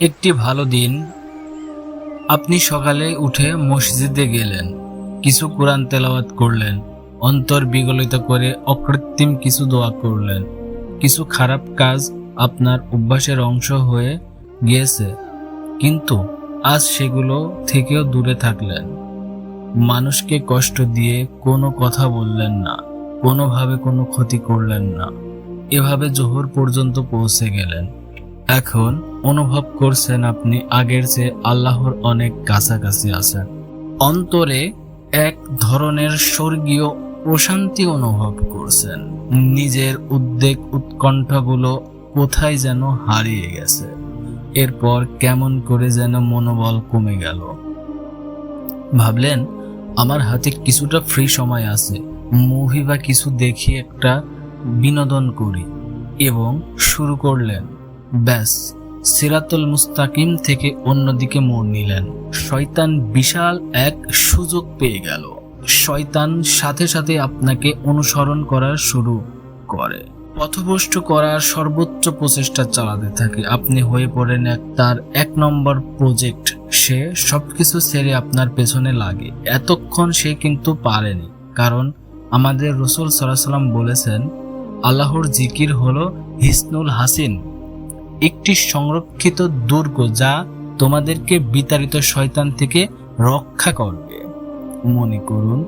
একটি ভালো দিন। আপনি সকালে উঠে মসজিদে গেলেন। কিছু কোরআন তেলাওয়াত করলেন। অন্তর বিগলিত করে অকৃত্রিম কিছু দোয়া করলেন। কিছু খারাপ কাজ আপনার অভ্যাসের অংশ হয়ে গিয়েছে। কিন্তু আজ সেগুলো থেকেও দূরে থাকলেন। মানুষকে কষ্ট দিয়ে কোনো কথা বললেন না। কোনোভাবে কোনো ক্ষতি করলেন না। এভাবে জোহর পর্যন্ত পৌঁছে গেলেন। এখন অনুভব করছেন আপনি আগের চেয়ে আল্লাহর অনেক কাছাকাছি আছেন। অন্তরে এক ধরনের স্বর্গীয় প্রশান্তি অনুভব করছেন। নিজের উদ্বেগ উৎকণ্ঠাগুলো কোথায় যেন হারিয়ে গেছে। এরপর কেমন করে যেন মনোবল কমে গেল। ভাবলেন, আমার হাতে কিছুটা ফ্রি সময় আছে। মুভি বা কিছু দেখি একটা বিনোদন করি। এবং শুরু করলেন। ব্যাস, সিরাতুল মুস্তাকিম থেকে অন্যদিকে মোড় নিলেন। শয়তান বিশাল এক সুযোগ পেয়ে গেল। শয়তান সাথে সাথে আপনাকে অনুসরণ করা শুরু করে। পথভ্রষ্ট করার সর্বোচ্চ প্রচেষ্টা চালাতে থাকে। আপনি হয়ে পড়েন এক, তার এক নম্বর প্রজেক্ট সে সবকিছু ছেড়ে আপনার পেছনে লাগে। এতক্ষণ সে কিন্তু পারেনি। কারণ আমাদের রসুল সাল্লাম বলেছেন, আল্লাহর জিকির হলো হিসনুল হাসিন। একটি সংরক্ষিত দুর্গ যা তোমাদেরকে বিতাড়িত শয়তান থেকে রক্ষা করবে। মনে করুন,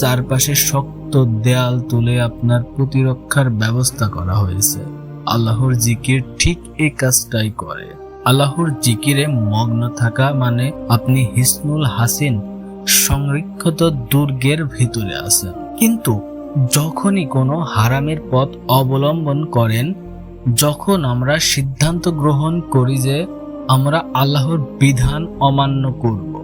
চারপাশে শক্ত দেয়াল তুলে আপনার প্রতিরক্ষার ব্যবস্থা করা হয়েছে। আল্লাহর জিকির ঠিক এই কাজটাই করে। আল্লাহর জিকিরে মগ্ন থাকা মানে আপনি হিসনুল হাসিন সংরক্ষিত দুর্গের ভিতরে আছেন। কিন্তু যখনই কোনো হারামের পথ অবলম্বন করেন যখন আমরা সিদ্ধান্ত গ্রহণ করি যে আমরা আল্লাহর বিধান অমান্য করব,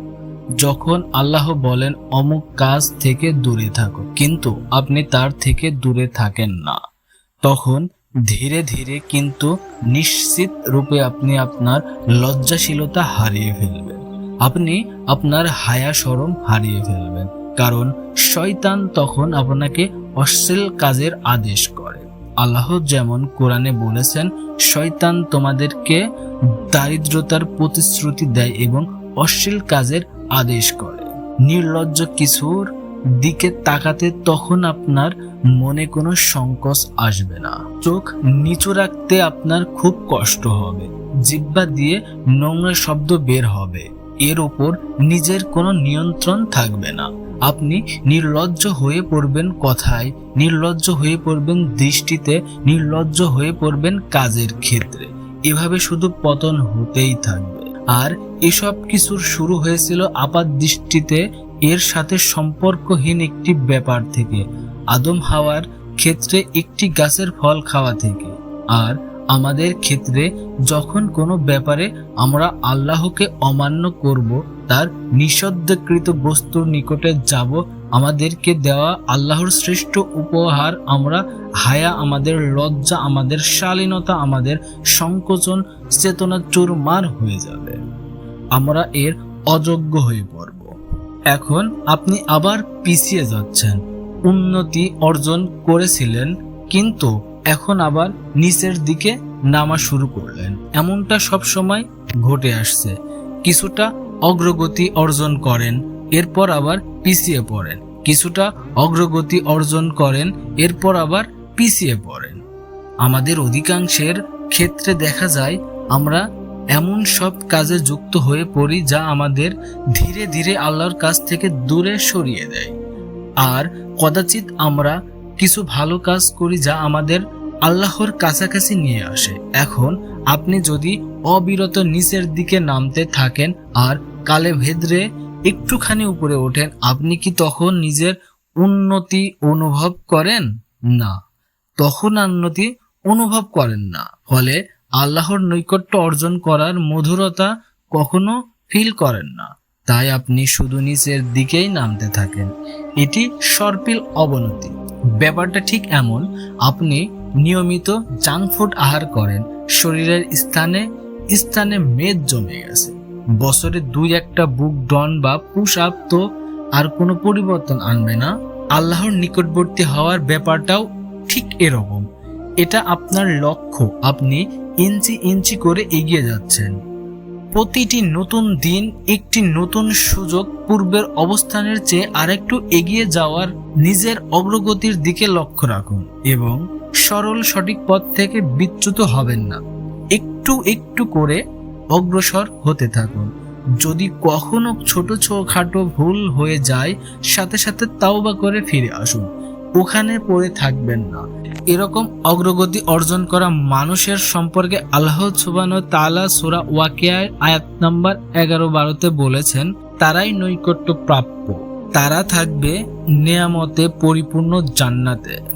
যখন আল্লাহ বলেন, অমুক কাজ থেকে দূরে থাকো। কিন্তু আপনি তার থেকে দূরে থাকেন না। তখন ধীরে ধীরে কিন্তু নিশ্চিত রূপে আপনি আপনার লজ্জাশীলতা হারিয়ে ফেলবেন। আপনি আপনার হায়া সরম হারিয়ে ফেলবেন। কারণ শয়তান তখন আপনাকে অশ্লীল কাজের আদেশ করে। আল্লাহ যেমন কোরআনে বলেছেন, শয়তান তোমাদেরকে দারিদ্রতার প্রতিশ্রুতি দেয় এবং অশ্লীল কাজের আদেশ করে। নির্লজ্জ কিছুর দিকে তাকাতে তখন আপনার মনে কোনো সংকোচ আসবে না। চোখ নিচু রাখতে আপনার খুব কষ্ট হবে। জিব্বা দিয়ে নোংরা শব্দ বের হবে। এর ওপর নিজের কোনো নিয়ন্ত্রণ থাকবে না। আপনি নির্লজ্জ হয়ে পড়বেন কথায়, নির্লজ্জ হয়ে পড়বেন দৃষ্টিতে, নির্লজ্জ হয়ে পড়বেন কাজের ক্ষেত্রে। এভাবে শুধু পতন হতেই থাকবে। আর এসব কিছুর শুরু হয়েছিল আপাত দৃষ্টিতে, এর সাথে সম্পর্কহীন একটি ব্যাপার থেকে, আদম হাওয়ার ক্ষেত্রে একটি গাছের ফল খাওয়া থেকে। আর আমাদের ক্ষেত্রে যখন কোনো ব্যাপারে আমরা আল্লাহকে অমান্য করব তার নিষদ্ধকৃত বস্তুর নিকটে যাব। আমাদেরকে দেওয়া আল্লাহর শ্রেষ্ঠ উপহার আমরা, হায়া আমাদের, লজ্জা আমাদের, শালীনতা আমাদের, সংকোচন, চেতনা চুরমার হয়ে যাবে। আমরা এর অযোগ্য হয়ে পড়ব। এখন আপনি আবার পিছিয়ে যাচ্ছেন। উন্নতি অর্জন করেছিলেন, কিন্তু এখন আবার নিচের দিকে নামা শুরু করলেন। এমনটা সব সময় ঘটে আসছে। কিছুটা অগ্রগতি অর্জন করেন, এরপর আবার পিছিয়ে পড়েন। কিছুটা অগ্রগতি অর্জন করেন, এরপর আবার পিছিয়ে পড়েন। আমাদের অধিকাংশের ক্ষেত্রে দেখা যায়, আমরা এমন সব কাজে যুক্ত হয়ে পড়ি যা আমাদের ধীরে ধীরে আল্লাহর কাছ থেকে দূরে সরিয়ে দেয়। আর কদাচিৎ আমরা কিছু ভালো কাজ করি যা আমাদের আল্লাহর কাছাকাছি নিয়ে আসে। এখন আপনি যদি অবিরত নিচের দিকে নামতে থাকেন, আর কালে ভেদরে একটুখানি উপরে ওঠেন। আপনি কি তখন নিজের উন্নতি অনুভব করেন? না। তখন উন্নতি অনুভব করেন না। ফলে আল্লাহর নৈকট্য অর্জন করার মধুরতা কখনো ফিল করেন না। তাই আপনি শুধু নিচের দিকেই নামতে থাকেন। এটি সর্পিল অবনতি। ব্যাপারটা ঠিক এমন, আপনি নিয়মিত জাঙ্ক ফুড আহার করেন। শরীরের স্থানে স্থানে মেদ জমে গেছে। বছরে দুই একটা বুক ডন বা পুশ আপ তো আর কোনো পরিবর্তন আনবে না। আল্লাহর নিকটবর্তী হওয়ার ব্যাপারটাও ঠিক এরকম। এটা আপনার লক্ষ্য। আপনি ইঞ্চি ইঞ্চি করে এগিয়ে যাচ্ছেন। প্রতিটি নতুন দিন একটি নতুন সুযোগ পূর্বের অবস্থানের চেয়ে আরেকটু এগিয়ে যাওয়ার নিজের অগ্রগতির দিকে লক্ষ্য রাখুন এবং সরল সঠিক পথ থেকে বিচ্যুত হবেন না। একটু একটু করে অগ্রসর হতে থাকুন। যদি কখনো ছোট ছোটখাটো ভুল হয়ে যায়, সাথে সাথে তাওবা করে ফিরে আসুন। ওখানে পড়ে থাকবেন না। এরকম অগ্রগতি অর্জন করা মানুষের সম্পর্কে আল্লাহ সুবান তালা সুরা ওয়াকিয়ার আয়াত নাম্বার এগারো বারোতে বলেছেন, তারাই নৈকট্য প্রাপ্য। তারা থাকবে নেয়ামতে পরিপূর্ণ জান্নাতে।